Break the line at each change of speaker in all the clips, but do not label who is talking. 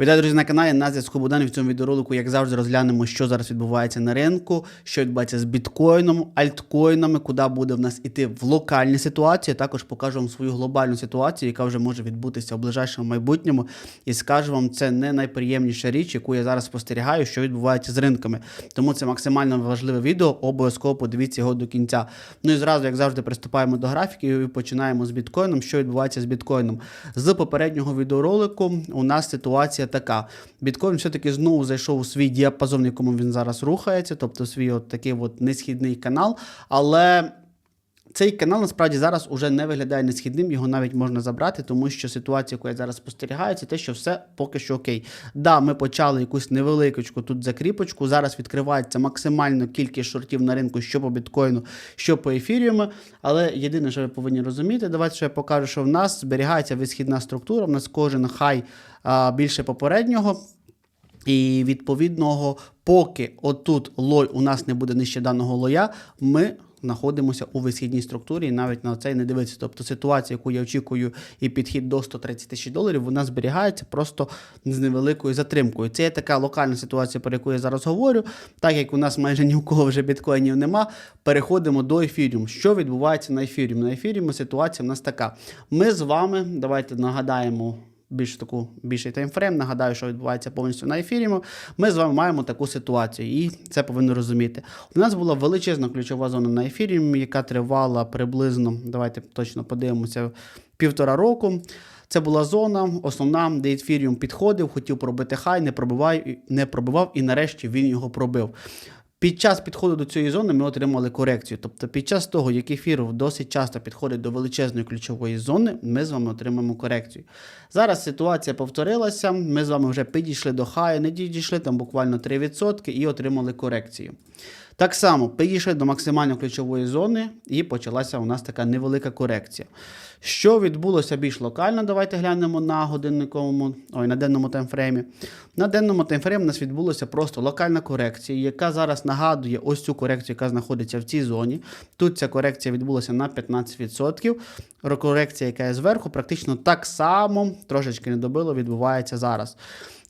Вітаю, друзі, на каналі. На зв'язку Богдан. В цьому відеоролику, як завжди, розглянемо, що зараз відбувається на ринку, що відбувається з біткоїном, альткоїнами, куди буде в нас іти в локальній ситуації. Також покажу вам свою глобальну ситуацію, яка вже може відбутися в ближайшому майбутньому. І скажу вам, це не найприємніша річ, яку я зараз спостерігаю, що відбувається з ринками. Тому це максимально важливе відео. Обов'язково подивіться його до кінця. Ну і зразу, як завжди, приступаємо до графіки і починаємо з біткоїном. Що відбувається з біткоїном? З попереднього відеоролику у нас ситуація така: біткоін все-таки знову зайшов у свій діапазон, в якому він зараз рухається, тобто свій от такий от несхідний канал. Але цей канал насправді зараз уже не виглядає несхідним, його навіть можна забрати, тому що ситуація, яку я зараз спостерігаю, це те, що все поки що окей. Да, ми почали якусь невеличку тут закріпочку. Зараз відкривається максимальна кількість шортів на ринку, що по біткоїну, що по ефіріуму. Але єдине, що ви повинні розуміти, давайте що я покажу, що в нас зберігається висхідна структура. В нас кожен хай а, більше попереднього. І відповідного, поки отут лой у нас не буде нижче даного лоя, ми знаходимося у висхідній структурі і навіть на це не дивитися. Тобто ситуація, яку я очікую, і підхід до 130 тисяч доларів, вона зберігається просто з невеликою затримкою. Це є така локальна ситуація, про яку я зараз говорю. Так як у нас майже ні у кого вже біткоїнів нема, переходимо до ефіріум. Що відбувається на ефіріум? На ефіріумі ситуація в нас така. Ми з вами, давайте нагадаємо більш таку більший таймфрейм. Нагадаю, що відбувається повністю на ефірі. Ми з вами маємо таку ситуацію, і це повинно розуміти. У нас була величезна ключова зона на ефірі, яка тривала приблизно, давайте точно подивимося, півтора року. Це була зона, основна, де ефіріум підходив, хотів пробити хай, не пробивав, не пробивав, і нарешті він його пробив. Під час підходу до цієї зони ми отримали корекцію. Тобто, під час того, як ефір досить часто підходить до величезної ключової зони, ми з вами отримаємо корекцію. Зараз ситуація повторилася. Ми з вами вже підійшли до хаю, не дійшли там буквально 3% і отримали корекцію. Так само підійшли до максимально ключової зони, і почалася у нас така невелика корекція. Що відбулося більш локально, давайте глянемо на годинниковому, ой, на денному таймфреймі. На денному таймфреймі у нас відбулася просто локальна корекція, яка зараз нагадує ось цю корекцію, яка знаходиться в цій зоні. Тут ця корекція відбулася на 15%. Корекція, яка є зверху, практично так само, трошечки не добило, відбувається зараз.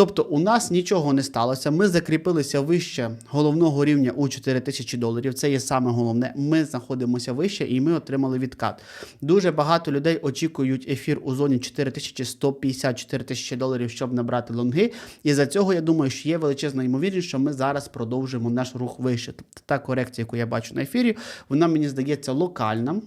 Тобто у нас нічого не сталося. Ми закріпилися вище головного рівня у 4 тисячі доларів. Це є саме головне. Ми знаходимося вище і ми отримали відкат. Дуже багато людей очікують ефір у зоні 4150-4 тисячі доларів, щоб набрати лонги. І за цього я думаю, що є величезна ймовірність, що ми зараз продовжимо наш рух вище. Тобто та корекція, яку я бачу на ефірі, вона мені здається локальна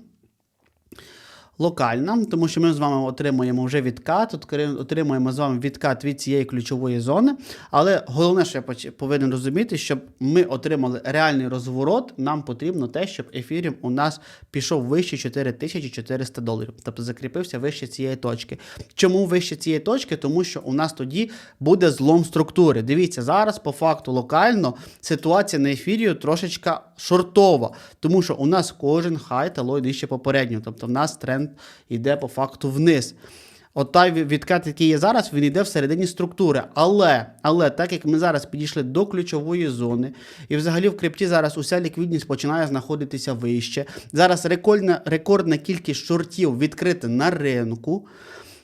локальна, тому що ми з вами отримуємо вже відкат, отримуємо з вами відкат від цієї ключової зони. Але головне, що я повинен розуміти, щоб ми отримали реальний розворот, нам потрібно те, щоб ефіріум у нас пішов вище 4400 доларів, тобто закріпився вище цієї точки. Чому вище цієї точки? Тому що у нас тоді буде злом структури. Дивіться, зараз по факту локально ситуація на ефірі трошечка шортова, тому що у нас кожен хай та лой нижче попереднього, тобто в нас тренд йде по факту вниз. От той відкат, який є зараз, він йде всередині структури. Але але так як ми зараз підійшли до ключової зони, і взагалі в крипті зараз уся ліквідність починає знаходитися вище. Зараз рекордна, рекордна кількість шортів відкрита на ринку.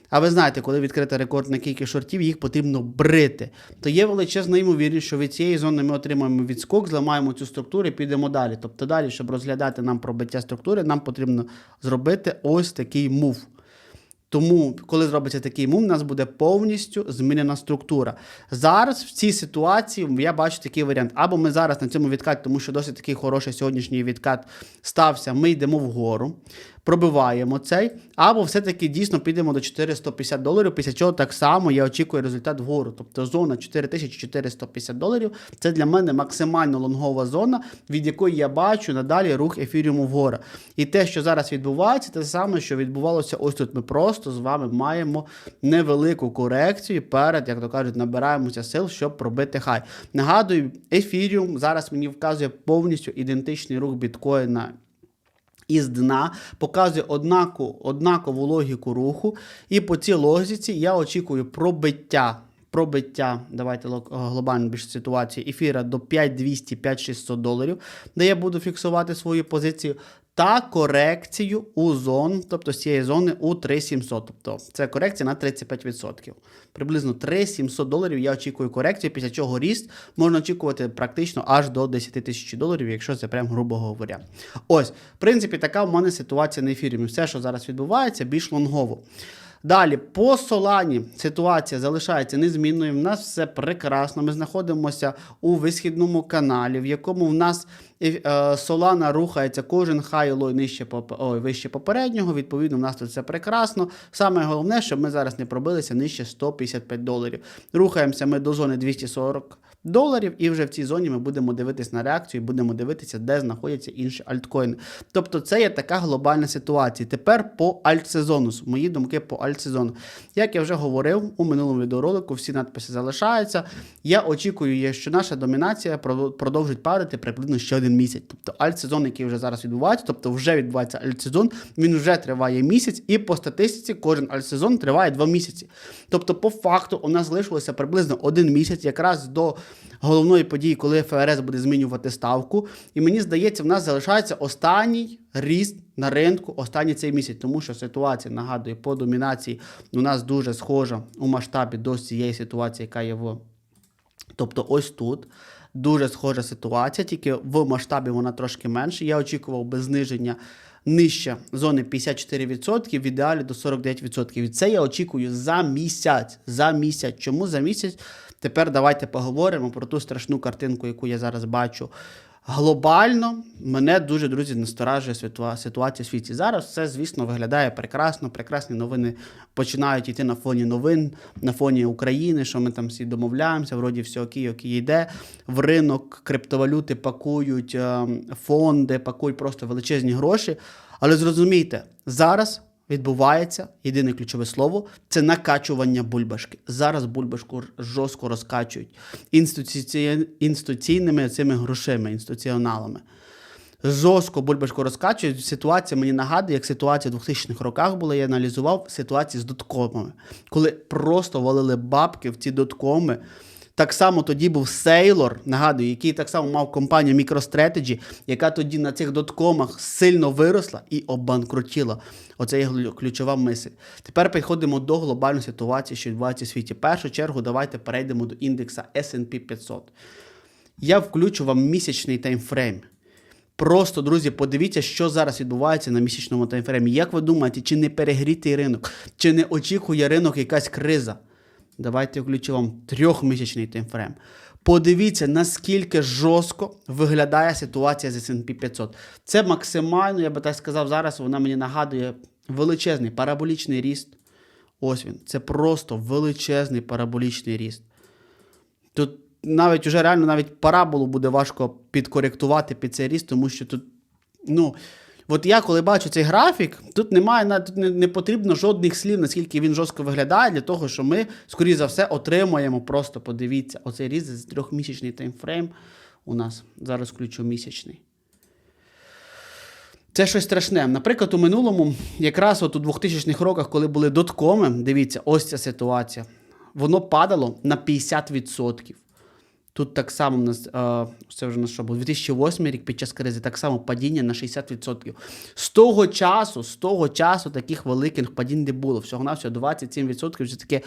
А ви знаєте, коли відкрита рекордна кількість шортів, їх потрібно брити. То є величезна ймовірність, що від цієї зони ми отримаємо відскок, зламаємо цю структуру і підемо далі. Тобто далі, щоб розглядати нам пробиття структури, нам потрібно зробити ось такий мув. Тому, коли зробиться такий мум, у нас буде повністю змінена структура. Зараз в цій ситуації я бачу такий варіант. Або ми зараз на цьому відкаті, тому що досить такий хороший сьогоднішній відкат стався, ми йдемо вгору, пробиваємо цей, або все-таки дійсно підемо до 450 доларів, після чого так само я очікую результат вгору. Тобто зона 4450 доларів це для мене максимально лонгова зона, від якої я бачу надалі рух ефіріуму вгору. І те, що зараз відбувається, те саме, що відбувалося ось тут. Ми просто з вами маємо невелику корекцію перед, як то кажуть, набираємося сил, щоб пробити хай. Нагадую, ефіріум зараз мені вказує повністю ідентичний рух біткоїна із дна, показує однаку, однакову логіку руху. І по цій логіці я очікую пробиття. Пробиття, давайте глобально більш ситуації, ефіра до 5200-5600 доларів, де я буду фіксувати свою позицію. Та корекцію у зон, тобто з цієї зони у 3700. Тобто це корекція на 35%. Приблизно 3700 доларів я очікую корекцію, після чого ріст можна очікувати практично аж до 10 тисяч доларів, якщо це прям грубо говоря. Ось, в принципі, така в мене ситуація на ефірі. Все, що зараз відбувається, більш лонгово. Далі, по Солані ситуація залишається незмінною. В нас все прекрасно. Ми знаходимося у висхідному каналі, в якому в нас е, Солана рухається кожен хай лой нижче ой, вище попереднього. Відповідно, в нас тут все прекрасно. Саме головне, щоб ми зараз не пробилися нижче 155 доларів. Рухаємося ми до зони 240 доларів, і вже в цій зоні ми будемо дивитися на реакцію, будемо дивитися, де знаходяться інші альткоїни. Тобто, це є така глобальна ситуація. Тепер по альтсезону. Мої думки по альтсезону. Як я вже говорив у минулому відеоролику, всі надписи залишаються. Я очікую, що наша домінація продовжить падати приблизно ще один місяць. Тобто альтсезон, який вже зараз відбувається, тобто вже відбувається альтсезон, він вже триває місяць, і по статистиці кожен альтсезон триває два місяці. Тобто, по факту, у нас залишилося приблизно один місяць, якраз до головної події, коли ФРС буде змінювати ставку. І мені здається, в нас залишається останній ріст на ринку, останній цей місяць, тому що ситуація, нагадую, по домінації у нас дуже схожа у масштабі до цієї ситуації, яка є в Тобто ось тут дуже схожа ситуація, тільки в масштабі вона трошки менше. Я очікував би зниження нижче зони 54%, в ідеалі до 49%. І це я очікую за місяць. За місяць. Чому за місяць? Тепер давайте поговоримо про ту страшну картинку, яку я зараз бачу. Глобально мене дуже друзі насторажує ситуа- ситуація в світі. Зараз все, звісно, виглядає прекрасно. Прекрасні новини починають йти на фоні новин, на фоні України, що ми там всі домовляємося, вроді все окей, окей, йде. В ринок криптовалюти пакують е, фонди, пакують просто величезні гроші. Але зрозумійте, зараз відбувається єдине ключове слово це накачування бульбашки. Зараз бульбашку жорстко розкачують інституці... інституційними цими грошима, інституціоналами. Жорстко бульбашку розкачують. Ситуація мені нагадує, як ситуація в 2000-х роках була. Я аналізував ситуацію з доткомами, коли просто валили бабки в ці доткоми. Так само тоді був Сейлор, нагадую, який так само мав компанію MicroStrategy, яка тоді на цих доткомах сильно виросла і обанкрутіла. Оце є ключова мисль. Тепер переходимо до глобальної ситуації, що відбувається у світі. В першу чергу давайте перейдемо до індекса S&P 500. Я включу вам місячний таймфрейм. Просто, друзі, подивіться, що зараз відбувається на місячному таймфреймі. Як ви думаєте, чи не перегрітий ринок, чи не очікує ринок якась криза? Давайте включу вам трьохмісячний таймфрейм. Подивіться, наскільки жорстко виглядає ситуація з S&P 500. Це максимально, я би так сказав, зараз вона мені нагадує величезний параболічний ріст. Ось він. Це просто величезний параболічний ріст. Тут навіть уже реально навіть параболу буде важко підкоректувати під цей ріст, тому що тут, ну, от я коли бачу цей графік, тут немає тут не, потрібно жодних слів, наскільки він жорстко виглядає, для того, що ми, скоріше за все, отримаємо. Просто подивіться, оцей ріст з трьохмісячний таймфрейм у нас. Зараз включу місячний. Це щось страшне. Наприклад, у минулому, якраз от у 2000-х роках, коли були доткоми, дивіться, ось ця ситуація. Воно падало на 50%. Тут так само у нас, це вже на що був 2008 рік під час кризи, так само падіння на 60%. З того часу, з того часу таких великих падінь не було. Всього на всього 27% вже таке е,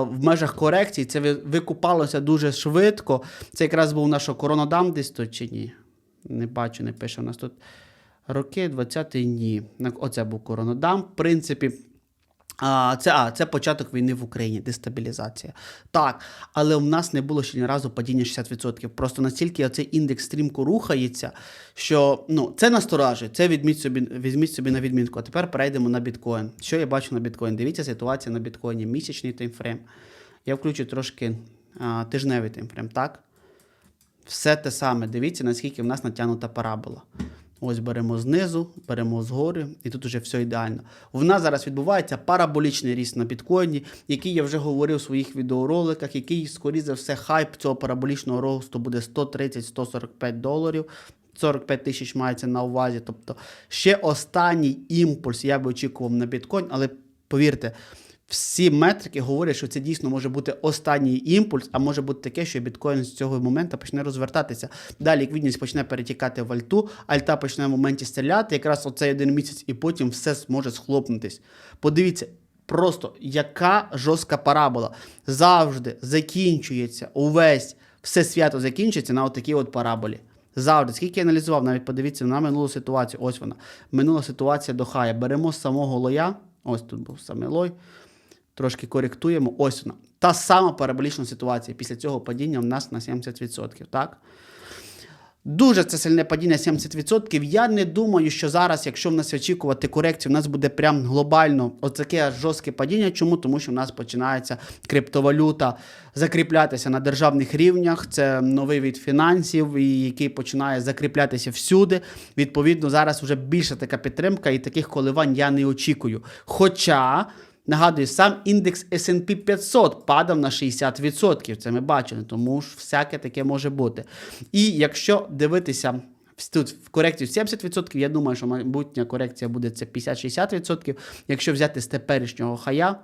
в межах корекції. Це викупалося дуже швидко. Це якраз був наш коронадам десь тут чи ні? Не бачу, не пише у нас тут. Роки 20-й ні. Оце був коронадам. В принципі, а, це, а, це початок війни в Україні, дестабілізація. Так, але в нас не було ще ні разу падіння 60%. Просто настільки цей індекс стрімко рухається, що ну, це насторажує, це візьміть собі, візьміть собі на відмінку. А тепер перейдемо на біткоін. Що я бачу на біткоін? Дивіться ситуація на біткоїні, місячний таймфрейм. Я включу трошки а, тижневий таймфрейм, так? Все те саме. Дивіться, наскільки в нас натягнута парабола. Ось беремо знизу, беремо згори, і тут уже все ідеально. В нас зараз відбувається параболічний ріст на біткоїні, який я вже говорив у своїх відеороликах, який, скоріше за все, хайп цього параболічного росту буде 130-145 доларів. 45 тисяч мається на увазі. Тобто ще останній імпульс я би очікував на біткоін, але повірте, всі метрики говорять, що це дійсно може бути останній імпульс, а може бути таке, що біткоін з цього моменту почне розвертатися. Далі ліквідність почне перетікати в альту, альта почне в моменті стріляти, якраз оцей один місяць, і потім все зможе схлопнутись. Подивіться. Просто яка жорстка парабола. Завжди закінчується увесь все свято закінчується на отакій от параболі. Завжди, скільки я аналізував, навіть подивіться на минулу ситуацію. Ось вона. Минула ситуація до хая. Беремо самого лоя. Ось тут був саме лой. Трошки коректуємо. Ось вона. Та сама параболічна ситуація. Після цього падіння в нас на 70%. Так? Дуже це сильне падіння 70%. Я не думаю, що зараз, якщо в нас очікувати корекцію, в нас буде прям глобально отаке жорстке падіння. Чому? Тому що в нас починається криптовалюта закріплятися на державних рівнях. Це новий від фінансів, який починає закріплятися всюди. Відповідно, зараз вже більша така підтримка, і таких коливань я не очікую. Хоча. Нагадую, сам індекс S&P 500 падав на 60%. Це ми бачили, тому ж всяке таке може бути. І якщо дивитися тут в корекцію 70%, я думаю, що майбутня корекція буде це 50-60%. Якщо взяти з теперішнього хая,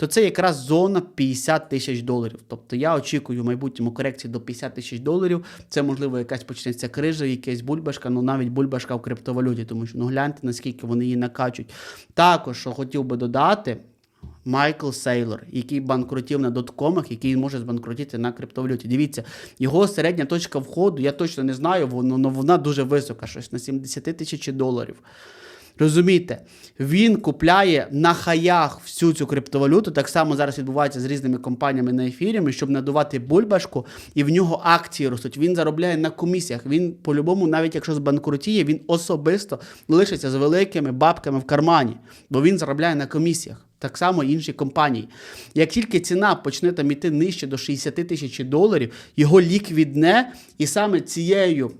то це якраз зона 50 тисяч доларів. Тобто я очікую в майбутньому корекції до 50 тисяч доларів. Це, можливо, якась почнеться крижа, якась бульбашка, ну навіть бульбашка в криптовалюті, тому що ну гляньте, наскільки вони її накачують. Також, що хотів би додати. Майкл Сейлор, який банкрутів на доткомах, який може збанкрутити на криптовалюті. Дивіться, його середня точка входу, я точно не знаю, вона, вона дуже висока, щось на 70 тисяч доларів. Розумієте, він купляє на хаях всю цю криптовалюту. Так само зараз відбувається з різними компаніями на ефірі, щоб надувати бульбашку, і в нього акції ростуть. Він заробляє на комісіях. Він, по-любому, навіть якщо збанкрутіє, він особисто лишиться з великими бабками в кармані, бо він заробляє на комісіях. Так само інші компанії. Як тільки ціна почне там іти нижче до 60 тисяч доларів, його ліквідне, і саме цією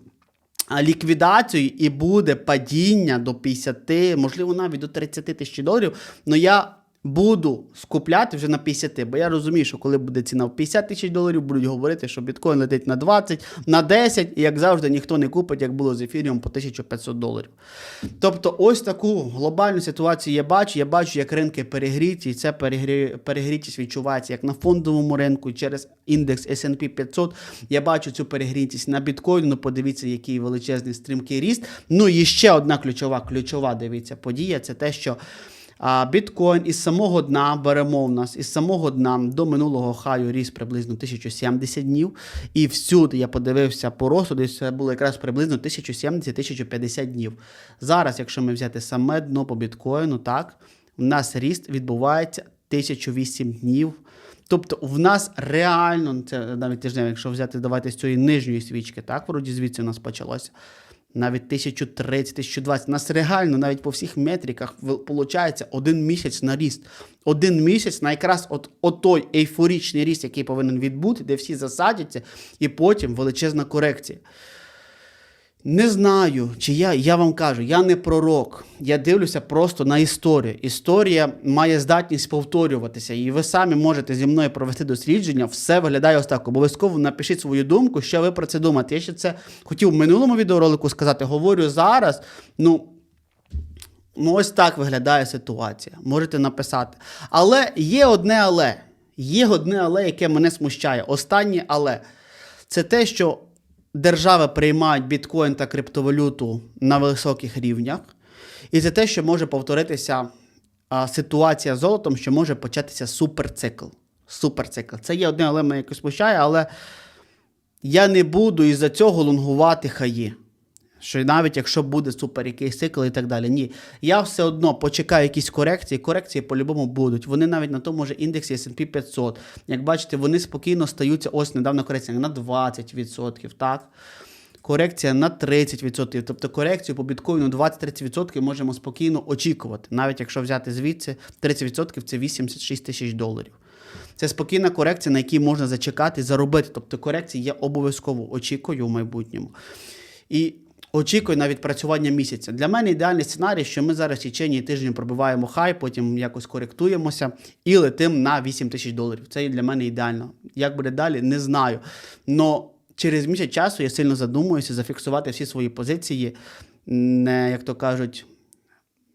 ліквідацією і буде падіння до 50, можливо, навіть до 30 тисяч доларів. Ну я буду скупляти вже на 50, бо я розумію, що коли буде ціна в 50 тисяч доларів, будуть говорити, що біткоін летить на 20, на 10, і як завжди, ніхто не купить, як було з ефіріум по 1500 доларів. Тобто, ось таку глобальну ситуацію я бачу. Я бачу, як ринки перегріті, і це перегрі... перегрітість відчувається як на фондовому ринку через індекс S&P 500. Я бачу цю перегрітість на біткоін. Ну, подивіться, який величезний стрімкий ріст. Ну і ще одна ключова, ключова, дивіться, подія це те, що. А біткоін із самого дна беремо в нас із самого дна до минулого хаю ріс приблизно 1070 днів. І всюди я подивився по росту, десь це було якраз приблизно 1070-1050 днів. Зараз, якщо ми взяти саме дно по біткоїну, так, у нас ріст відбувається 1008 днів. Тобто в нас реально, це навіть тиждень, якщо взяти, давайте з цієї нижньої свічки, так, вроді звідси у нас почалося навіть 1030, 1020. У нас реально навіть по всіх метриках виходить один місяць на ріст. Один місяць на якраз от, от той ейфорічний ріст, який повинен відбути, де всі засадяться, і потім величезна корекція. Не знаю, чи я я вам кажу, я не пророк. Я дивлюся просто на історію. Історія має здатність повторюватися, і ви самі можете зі мною провести дослідження. Все виглядає ось так. Обов'язково напишіть свою думку, що ви про це думаєте. Я ще це хотів в минулому відеоролику сказати. Говорю зараз. Ну, ну ось так виглядає ситуація. Можете написати. Але є одне але. Є одне але, яке мене смущає. Останнє але це те, що держави приймають біткоін та криптовалюту на високих рівнях. І це те, що може повторитися ситуація з золотом, що може початися суперцикл. Суперцикл. Це є одне, але мене якось смущає, але я не буду із-за цього лонгувати хаї. Що навіть якщо буде супер якийсь цикл і так далі. Ні. Я все одно почекаю якісь корекції. Корекції по-любому будуть. Вони навіть на тому же індексі SP 500. Як бачите, вони спокійно стаються. Ось недавно корекція на 20%. так? Корекція на 30%. Тобто корекцію по біткоїну 20-30% можемо спокійно очікувати. Навіть якщо взяти звідси 30% це 86 тисяч доларів. Це спокійна корекція, на якій можна зачекати і заробити. Тобто корекції я обов'язково очікую в майбутньому. І очікую на відпрацювання місяця. Для мене ідеальний сценарій, що ми зараз в течение тижня пробиваємо хай, потім якось коректуємося і летим на 8 тисяч доларів. Це для мене ідеально. Як буде далі, не знаю. Но через місяць часу я сильно задумуюся зафіксувати всі свої позиції, не, як то кажуть,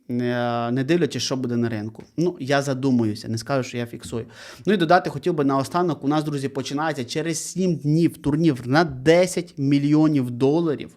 не дивлячись, що буде на ринку. Ну, я задумуюся, не скажу, що я фіксую. Ну і додати хотів би наостанок. У нас, друзі, починається через 7 днів турнір на 10 мільйонів доларів.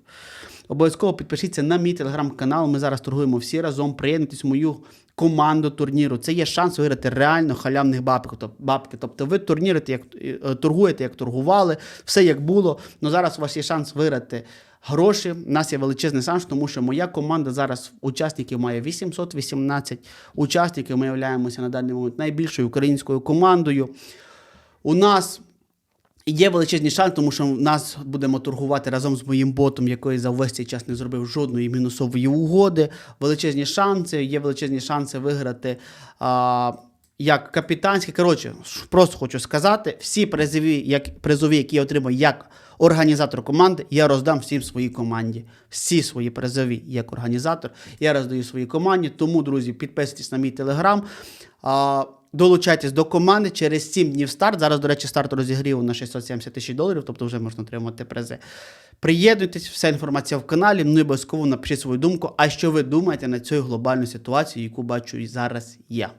Обов'язково підпишіться на мій телеграм-канал. Ми зараз торгуємо всі разом. Приєднуйтесь в мою команду турніру. Це є шанс виграти реально халявних бабки. Тоб- бабки. Тобто ви турнірите, як е, торгуєте, як торгували, все як було. Ну зараз у вас є шанс виграти. Гроші, у нас є величезний шанс, тому що моя команда зараз учасників має 818 учасників. Ми являємося на даний момент найбільшою українською командою. У нас Є величезний шанс, тому що нас будемо торгувати разом з моїм ботом, який за весь цей час не зробив жодної мінусової угоди. Величезні шанси, є величезні шанси виграти а, як капітанське. Коротше, просто хочу сказати: всі призові, як, призові, які я отримав як організатор команди, я роздам всім своїй команді. Всі свої призові як організатор, я роздаю своїй команді. Тому, друзі, підписуйтесь на мій телеграм. А, Долучайтесь до команди через 7 днів старт. Зараз, до речі, старт розігріву на 670 тисяч доларів, тобто вже можна отримати призи. Приєднуйтесь, вся інформація в каналі. Ну і обов'язково напишіть свою думку. А що ви думаєте на цю глобальну ситуацію, яку бачу зараз я?